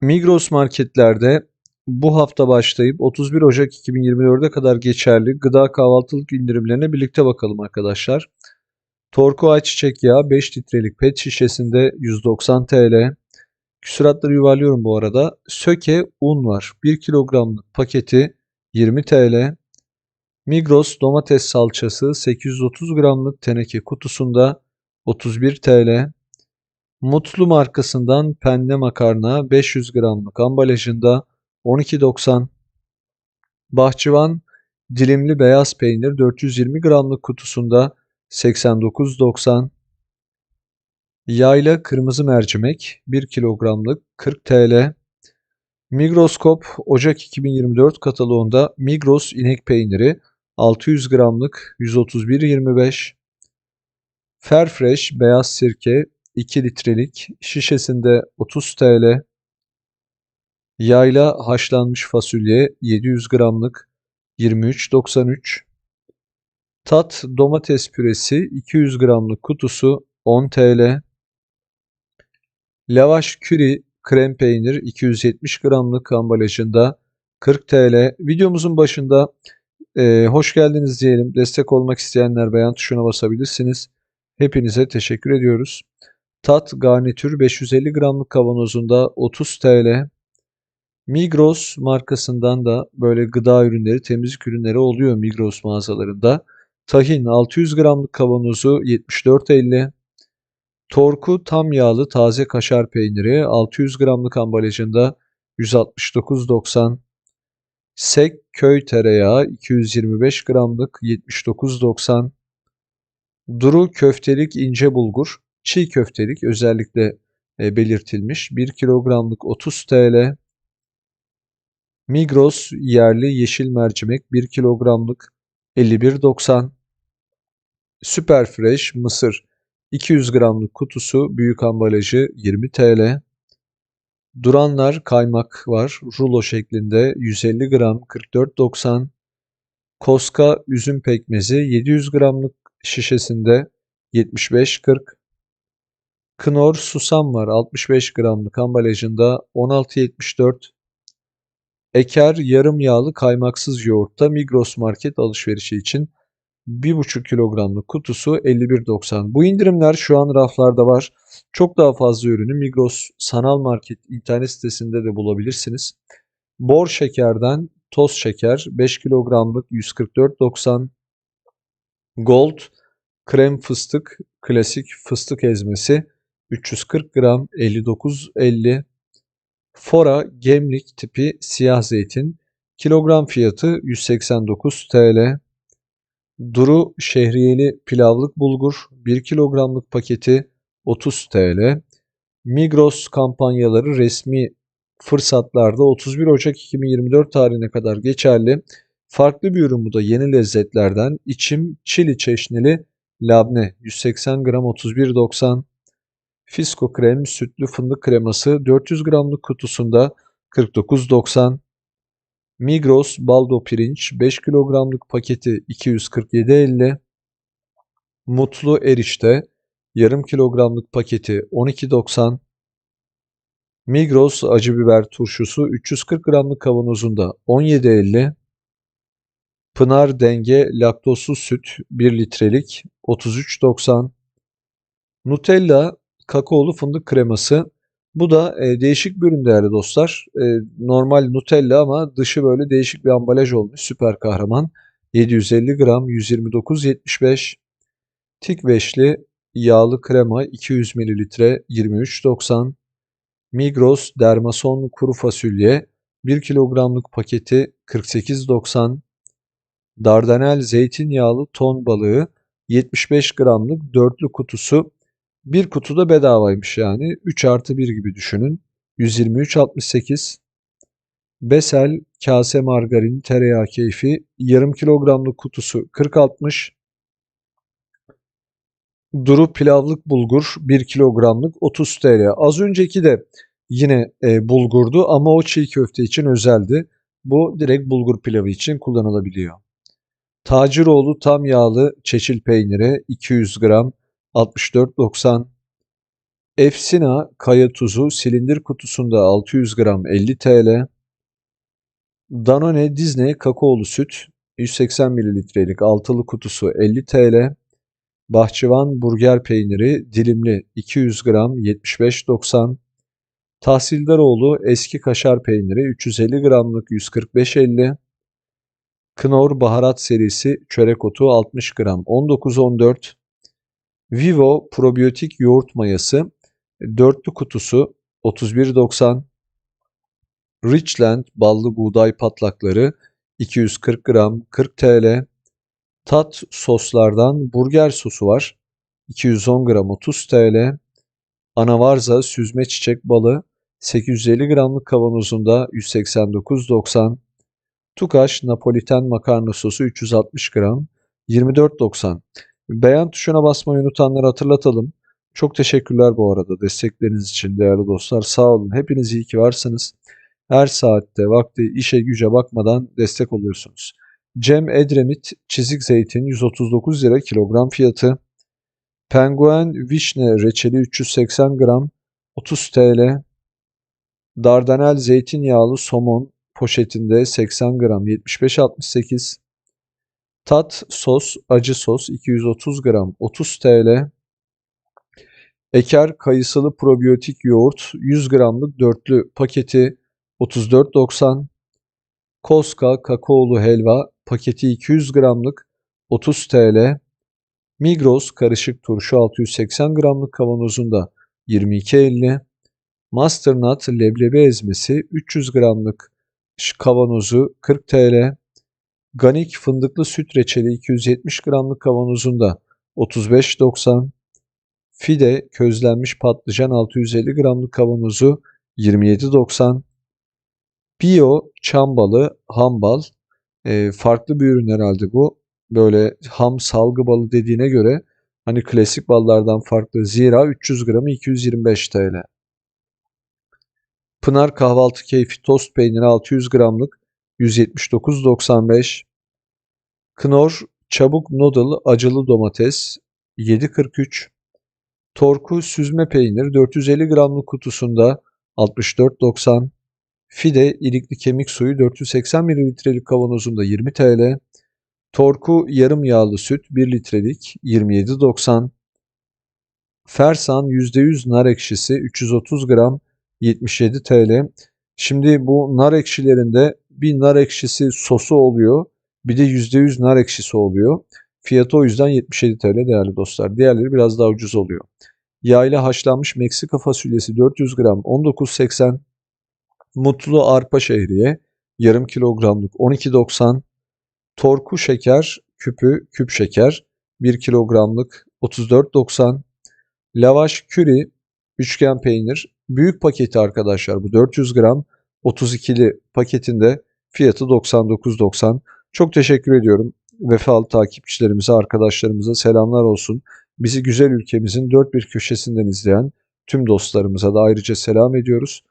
Migros marketlerde bu hafta başlayıp 31 Ocak 2024'e kadar geçerli gıda kahvaltılık indirimlerine birlikte bakalım arkadaşlar. Torku ayçiçek yağı 5 litrelik pet şişesinde 190 TL. Küsuratları yuvarlıyorum bu arada. Söke un var. 1 kilogramlık paketi 20 TL. Migros domates salçası 830 gramlık teneke kutusunda 31 TL. Mutlu markasından penne makarna 500 gramlık ambalajında 12.90. Bahçıvan dilimli beyaz peynir 420 gramlık kutusunda 89.90. Yayla kırmızı mercimek 1 kilogramlık 40 TL. Migroskop Ocak 2024 kataloğunda Migros inek peyniri 600 gramlık 131.25. Fairfresh beyaz sirke 2 litrelik şişesinde 30 TL. Yayla haşlanmış fasulye 700 gramlık 23.93. Tat domates püresi 200 gramlık kutusu 10 TL. Lavaş küri krem peynir 270 gramlık ambalajında 40 TL. Videomuzun başında e, hoş geldiniz diyelim. Destek olmak isteyenler beğen tuşuna basabilirsiniz. Hepinize teşekkür ediyoruz. Tat garnitür 550 gramlık kavanozunda 30 TL. Migros markasından da böyle gıda ürünleri, temizlik ürünleri oluyor Migros mağazalarında. Tahin 600 gramlık kavanozu 74.50. Torku tam yağlı taze kaşar peyniri 600 gramlık ambalajında 169.90. Sek köy tereyağı 225 gramlık 79.90. Duru köftelik ince bulgur çiğ köftelik özellikle e, belirtilmiş 1 kilogramlık 30 TL. Migros yerli yeşil mercimek 1 kilogramlık 51.90. Superfresh mısır 200 gramlık kutusu büyük ambalajı 20 TL. Duranlar kaymak var rulo şeklinde 150 gram 44.90. Koska üzüm pekmezi 700 gramlık şişesinde 75.40. Knorr susam var 65 gramlık ambalajında 16.74. Eker yarım yağlı kaymaksız yoğurtta Migros market alışverişi için 1,5 kilogramlık kutusu 51.90. Bu indirimler şu an raflarda var. Çok daha fazla ürünü Migros sanal market internet sitesinde de bulabilirsiniz. Bor şekerden toz şeker 5 kilogramlık 144.90. Gold krem fıstık klasik fıstık ezmesi 340 gram 59.50. Fora gemlik tipi siyah zeytin kilogram fiyatı 189 TL. Duru şehriyeli pilavlık bulgur 1 kilogramlık paketi 30 TL. Migros kampanyaları resmi fırsatlarda 31 Ocak 2024 tarihine kadar geçerli. Farklı bir ürün bu da yeni lezzetlerden içim çili çeşnili labne 180 gram 31.90. Fisko krem sütlü fındık kreması 400 gramlık kutusunda 49.90. Migros baldo pirinç 5 kilogramlık paketi 247.50. Mutlu erişte yarım kilogramlık paketi 12.90. Migros acı biber turşusu 340 gramlık kavanozunda 17.50. Pınar denge laktozsuz süt 1 litrelik 33.90. Nutella kakaolu fındık kreması. Bu da e, değişik bir ürün değerli dostlar. E, normal Nutella ama dışı böyle değişik bir ambalaj olmuş. Süper kahraman. 750 gram 129.75. Tik beşli yağlı krema 200 mililitre 23.90. Migros Dermason kuru fasulye 1 kilogramlık paketi 48.90. Dardanel zeytinyağlı ton balığı 75 gramlık dörtlü kutusu bir kutu da bedavaymış yani. 3 artı 1 gibi düşünün. 123.68. Besel kase margarin tereyağı keyfi yarım kilogramlık kutusu 40.60. Duru pilavlık bulgur 1 kilogramlık 30 TL. Az önceki de yine e, bulgurdu ama o çiğ köfte için özeldi. Bu direkt bulgur pilavı için kullanılabiliyor. Taciroğlu tam yağlı çeçil peyniri 200 gram 64.90 Efsina kaya tuzu silindir kutusunda 600 gram 50 TL. Danone Disney kakaolu süt 180 mililitrelik altılı kutusu 50 TL. Bahçıvan burger peyniri dilimli 200 gram 75.90. Tahsildaroğlu eski kaşar peyniri 350 gramlık 145.50. Knorr baharat serisi çörek otu 60 gram 19.14. Vivo probiyotik yoğurt mayası dörtlü kutusu 31.90. Richland ballı buğday patlakları 240 gram 40 TL. Tat soslardan burger sosu var. 210 gram 30 TL. Anavarza süzme çiçek balı 850 gramlık kavanozunda 189.90. Tukaş Napoliten makarna sosu 360 gram 24.90. Beğen tuşuna basmayı unutanları hatırlatalım. Çok teşekkürler bu arada destekleriniz için değerli dostlar. Sağ olun. Hepiniz iyi ki varsınız. Her saatte vakti işe güce bakmadan destek oluyorsunuz. Cem Edremit çizik zeytin 139 lira kilogram fiyatı. Penguen vişne reçeli 380 gram 30 TL. Dardanel zeytinyağlı somon poşetinde 80 gram 75.68. Tat sos acı sos 230 gram 30 TL. Eker kayısılı probiyotik yoğurt 100 gramlık dörtlü paketi 34.90. Koska kakaolu helva paketi 200 gramlık 30 TL. Migros karışık turşu 680 gramlık kavanozunda 22.50. Masternut leblebi ezmesi 300 gramlık kavanozu 40 TL. Ganik fındıklı süt reçeli 270 gramlık kavanozunda 35.90. Fide közlenmiş patlıcan 650 gramlık kavanozu 27.90. Bio çam balı, ham bal. E, farklı bir ürün herhalde bu. Böyle ham salgı balı dediğine göre hani klasik ballardan farklı. Zira 300 gramı 225 TL. Pınar kahvaltı keyfi tost peyniri 600 gramlık 179.95. Knorr çabuk noodle acılı domates 7.43. Torku süzme peynir 450 gramlık kutusunda 64.90. Fide ilikli kemik suyu 480 mililitrelik kavanozunda 20 TL. Torku yarım yağlı süt 1 litrelik 27.90. Fersan %100 nar ekşisi 330 gram 77 TL. Şimdi bu nar ekşilerinde bir nar ekşisi sosu oluyor. Bir de %100 nar ekşisi oluyor. Fiyatı o yüzden 77 TL değerli dostlar. Diğerleri biraz daha ucuz oluyor. Yağ haşlanmış Meksika fasulyesi 400 gram 19.80. Mutlu arpa şehriye yarım kilogramlık 12.90. Torku şeker küpü küp şeker 1 kilogramlık 34.90. Lavaş küri üçgen peynir büyük paketi arkadaşlar bu 400 gram 32'li paketinde fiyatı 99.90. Çok teşekkür ediyorum. Vefalı takipçilerimize, arkadaşlarımıza selamlar olsun. Bizi güzel ülkemizin dört bir köşesinden izleyen tüm dostlarımıza da ayrıca selam ediyoruz.